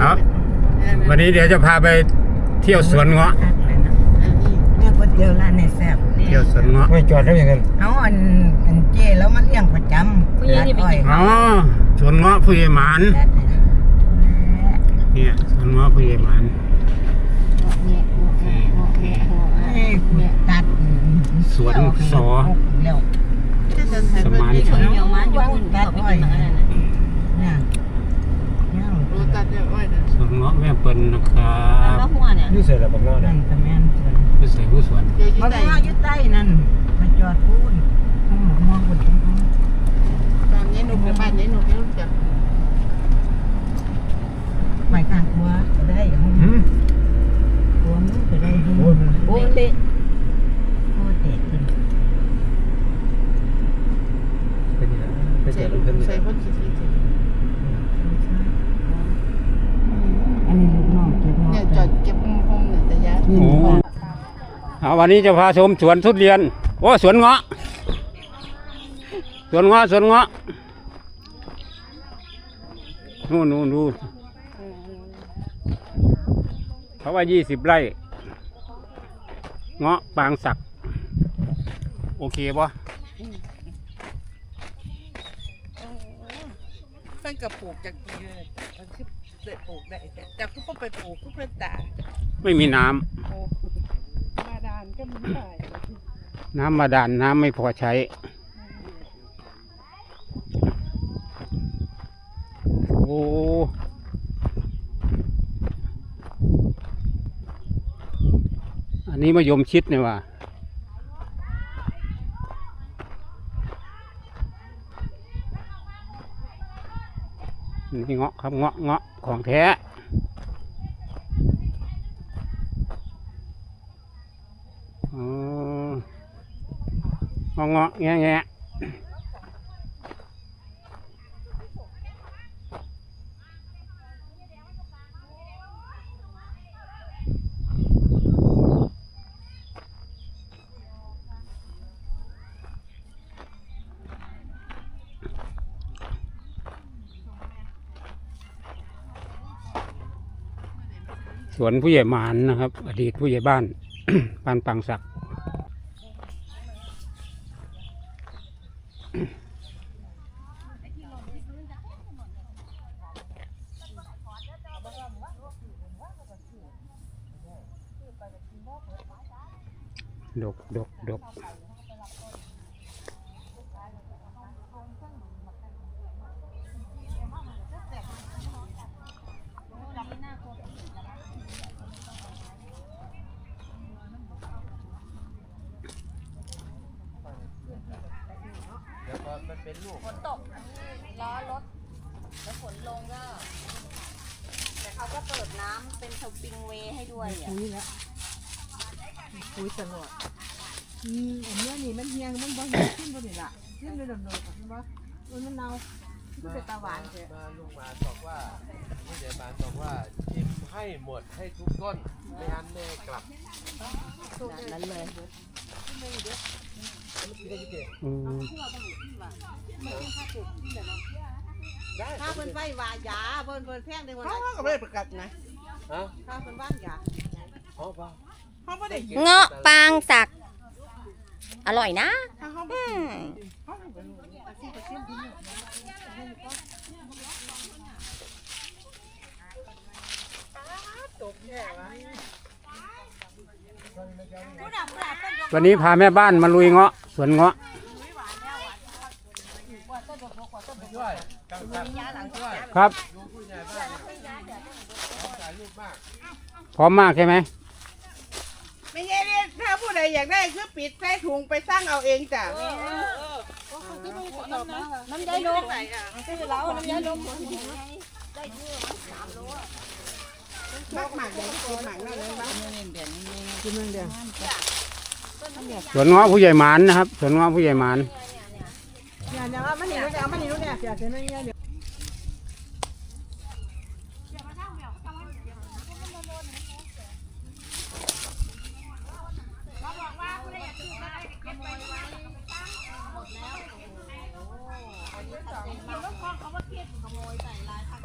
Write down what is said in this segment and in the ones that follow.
ครับวันนี้เดี๋ยวจะพาไปเที่ยวสวนเงาะ เนี่ยก๋วยเตี๋ยวร้านในแซ่บเที่ยวสวนเงาะ ไม่จอดแล้วอย่างนั้นเอาอันอันเจแล้วมันเลี้ยงประจำผู้หญิงนี่ไปกิน อ๋อ สวนเงาะผู้ใหญ่หมานเนี่ย สวนเงาะผู้ใหญ่หมานให้คุณตัดสวนสอเร็วสมานที่ชัเขายเหนียวมันอยู่คุณเขาไปกินมาแล้วนะเนี่ยเนี่ย ตัดเนี่ยอ้อยนะสวนเงาะแม่เปิ้ลนะครับแล้วหัวเนี่ยนี่เสร็จแล้วบักเงาะนั่เนี่ยนก็แม่นส่วนผู้ใส่ผู้สวนเดี๋ยวยืมันดใจก็อยู่ใต้นั่นมาจอดพูนห้องหมอมองบนตรงนั้นตอนนี้หนุ่มในบ้านนี้หนุ่มไม่รู้จัก ไม่ข้างครัวก็ได้ห้อง หืม ครัวมันก็ได้ดู โอ้ยมัน โอ้เตะโอ้เตะขึ้น เป็นยังไงไปจ ใส่ อดแล้วเพิ่น ใส่พ่นสีสี อันนี้ลูกน้องเก็บหม้อ เนี่ยจอดเก็บห้องเนี่ยแต่ยา โอ้เอา วันนี้จะพาชมสวนทุเรียน โอ้สวนเงาะ สวนเงาะสวนเงาะนู่นนู่นนู่นเขาว่ายี่สิบไร่เงาะปางศักดิ์โอเคปะเพิ่นกับปลูกจากปีเลยมันคือเด็ดปลูกได้แต่กทุกคนไปปลูกทุกเพื่อนตา ไม่มีน้ำ โอ้มาดานก็ไม่ได้ำน้ำมาดานน้ำไม่พอใช้ โอ้อันนี้มายมชิดเนี่ยว่ะนี่เงาะครับเงาะเงาะของแท้ อ๋อ เงาะแงะแงะสวนผู้ใหญ่หมานนะครับ อดีตผู้ใหญ่บ้านบ้านปังศักดิ์ กดกดกฝนตกล้อรถแล้วฝนลงก็ แต่เขาก็เปิดน้ำเป็นสปริงเวย์ให้ด้วยอะคุยแล้วคุยตลอด อืมอันเนี้ยนี่มันเฮียงมันบ่เฮียขึ้นบ่นี่ล่ะขึ้นเลยดำๆเห็นบ่มันมันเน่ามันเป็นตาหวานแท้มาลุงหมาบอกว่าผู้ใหญ่บ้านบอกว่าชิมให้หมดให้ทุกต้นไม่งั้นไม่ให้กลับนั้นเลยอืมถ้าเพิ่นไปว่ายาเพิ่นเพิ่นแพงได้บ่เขาล่ะก็ไม่ได้ประกาศนะฮะถ้าเพิ่นว่านยาอ๋อป่ะเขาไม่ได้เงาะปางศัก อร่อยนะถ้าเขาอืมเขาไม่เป็นวันนี้พาแม่บ้านมาลุยเงาะสวนเงาะช่วยกำกับช่วยครับลุงผู้ใหญ่บ้านเนี่ยเขาถ่ายรูปมากพร้อมมากใช่ไหมไม่ใช่เนี่ยถ้าผู้ใด อยากได้คือปิดใส่ถุงไปสร้างเอาเองจ้ะน้ำยายนกซื้อแล้วน้ำยายนกมากหมากใหญ่กินหมากนั่นเลยบ้างกินเมืองเดียวสวนเงาะผู้ใหญ่หมานนะครับสวนเงาะผู้ใหญ่หมานอย่าอย่าว่ามันนี่รู้เนี่ยมันนี่รู้เนี่ยอย่าเห็นไ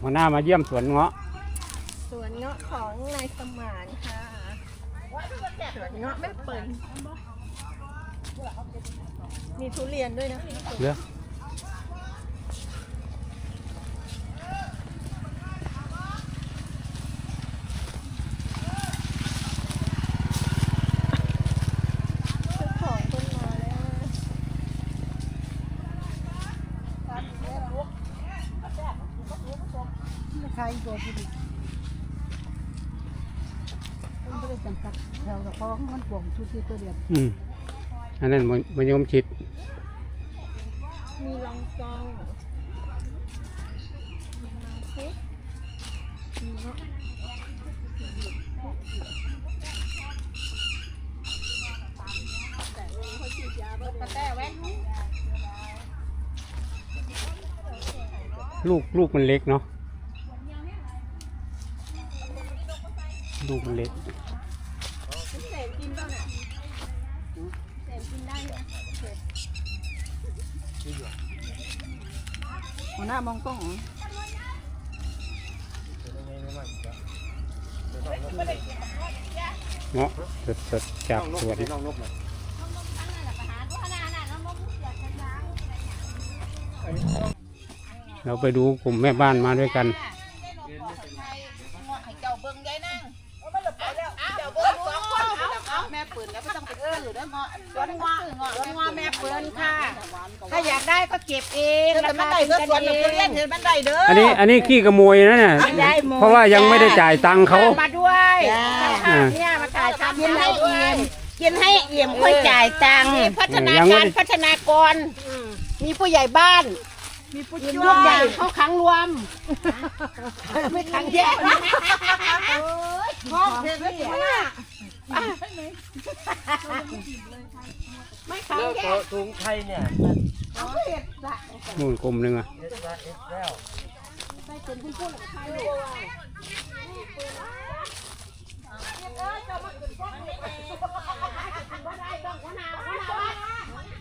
หัวหน้ามาเยี่ยมสวนเงาะ สวนเงาะของนายสมานค่ะ สวนเงาะแม่เปิลมีทุเรียนด้วยนะเด้อ เจ้าของต้นมาแล้ว ใครตัวผู้ดีมันไม่ได้จำกัดแถวกั บเพราะมันกวงชุดที่ตัวเดียวอืมอันนั้นมันมันยมชิดมีลองกองมีมังคุดมีเงาะกระแตแว้นลูกลูกมันเล็กเนาะลูกมันเล็ก เสพกินบ้างอะเสพกินได้ไหม หัวหน้ามองกล้องเงาะสดสดๆจากสวนเราไปดูกลุ่มแม่บ้านมาด้วยกันเจ้าเบิ่งยายนั่งเจ้าเบิ่งสองคนเอาแม่ปืนแล้วไม่ต้องไป เอื้อหรือได้เงาะสวนเงาะสวนเงาะแม่ปืนค่ะ ถ้าอยากได้ก็เก็บเองแล้วมันได้เด้อสวนมันเรียนเห็นมันได้เด้ออันนี้อันนี้ขี้ขโมยนะเนี่ยได้หมดเพราะว่ายังไม่ได้จ่ายตังค์เขา มาด้วยอ่า เนี่ยมาถ่ายทำกินให้เอี่ยมกินให้เอี่ยมค่อยจ่ายตังค์พัฒนายังไม่การได้ พัฒนากร มีผู้ใหญ่บ้าน มีผู้ช่วยทุกอย่างเข้าขังรวม ไม่ขังแยกห้องเด็ก ไม่ขังแล้วแยก็ถุงไทยเนี่ยเอาเห็ดละนู่นกลมหนึ่งอะเอสเอสแล้ว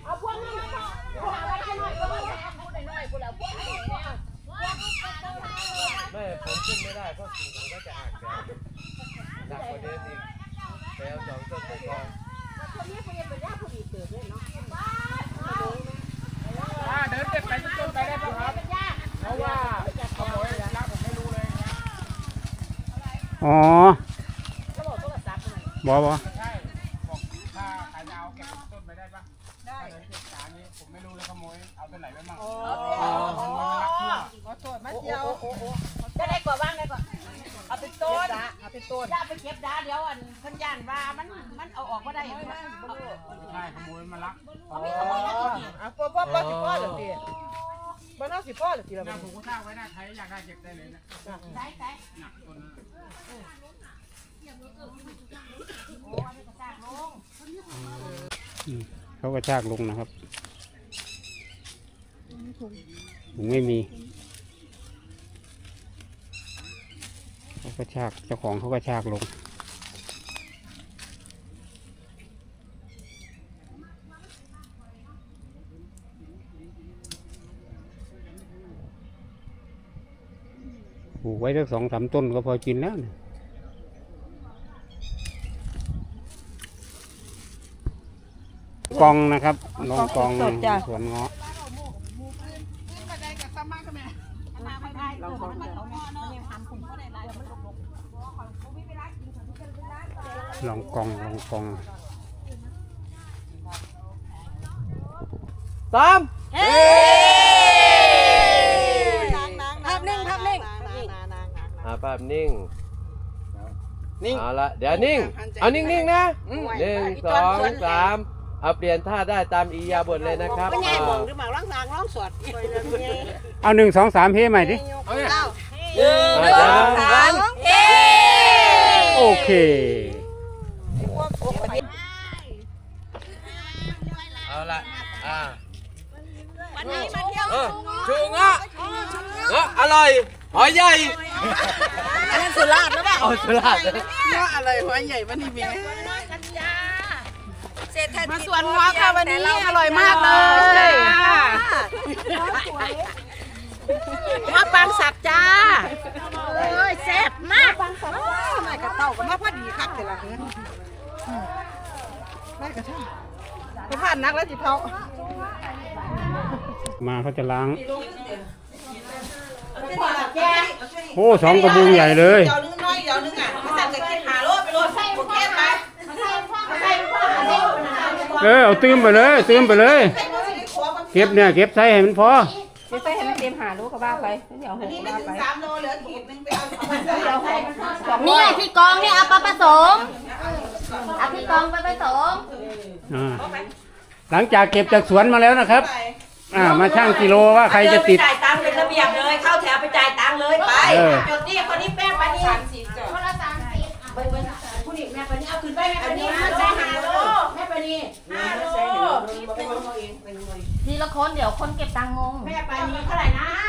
เอาพวกนี้มาเอาไว้ให้หน่อยก็ได้พูดหน่อยๆพูดแล้วพวกนี้ ไม่ผมขึ้นไม่ได้เพราะกิ่งผมก็จะหักแล้วหนักกว่าเดิมอีกไปเอาสองต้นไปก่อน เดินเก็บไปต้นไปได้ปะครับ เพราะว่าขโมยรักผมไม่รู้เลย อ๋อบอกบอถ้าใครจะเอาเก็บต้นไปได้ปะได้เก็บสารนี้ผมไม่รู้เลยขโมยเอาไปไหนไปมั่งขอโทษมาเดียวจะได้กว่าบ้างได้กว่าเอาไปต้นเอาไปต้นอย่าไปเก็บดาเดี๋ยวอันขันยานว่ามันมันเอาออกมาได้ใช่ขโมยมาลักมีขโมยแล้วกี่อะพ่อพ่อพ่อสิพ่อหรือสิบ้านเราสิพ่อหรือสิเราหน้าผมก็สร้างไว้หน้าใครอยากได้เก็บได้เลยนะใช่ใช่หนักต้นนั้นเขาก็ชากลงนะครับถุงไม่มีเขาก็ชากเจ้าของเขาก็ชากลง ลูกไว้สักสองสามต้นก็พอกินแล้วเนี่ยกองนะครับลองกองสวนเงาะลองกองลองกองสามภาภาพนิ่งนิ่ง เอาละเดี๋ยวนิ่งเอานิ่งๆนะหนึ่งสองสามเอาเปลี่ยนท่าได้ตามอียาบทเลยนะครับไม่ใช่อ่าหมองหรือหมากร้องสางร้องสดเอาหนึ่งสองสามเฮ้ใหม่ดิอ่าเดี๋ยวนะเฮ้โอเค เอาละอ่าอ่าวันนี้มาเที่ยวเออชูเงาะเงาะอร่อย หอยใหญ่อันนั้นสุราษฎร์หรือเปล่าเอาสุราษฎร์เงาะอะไรหัวใหญ่วันนี้มีกันยาเศรษฐกิจมาสวนเงาะค่ะวันนี้อร่อยมากเลยเงาะปางสักจ้าเอ้ยแซ่บมากไม่กระเต่าก็มาพอดีคักแต่ละเนื้อไม่กระเท่าไปผ่านนักแล้วจิเท่ามาเขาจะล้างโอ้สองกระบุงใหญ่เลย เดี๋ยวนึงน้อยเดี๋ยวนึงอะมาสั่งกับกินหาโลไปโลใส่โอเคไปเออเอาตื้มไปเลยตื้มไปเลยเก็บเนี่ยเก็บใส่ให้มันพอไปให้มันเตรียมหาลูกกับบ้าไปเดี๋ยวหกนี่ไม่บ้าถึไปงสามโลเหลือขีดนึงไปเอาเอาไปใส่นี่ไงพี่กองเนี่ยเอาปลาผสมเอาพี่กองไปผสมอ่า หลังจากเก็บจากสวนมาแล้วนะครับ อ่า มาช่างกิโลว่าใครจะติดจ่ายตังค์เป็นระเบียบเลย เข้าแถวไปจ่ายตังค์ เลยไปเออจดนี่คนนี้แป้งไปนี่คนละสามสิบผู้หญิงแม่ไปนี่เอาคืนไปแม่ไปนี่ห้าโลห้าโลแม่ไปนี่ห้าโลทีละคนเดี๋ยวคนเก็บตังค์งงแม่ไปนี่เท่าไหร่นะห้าโล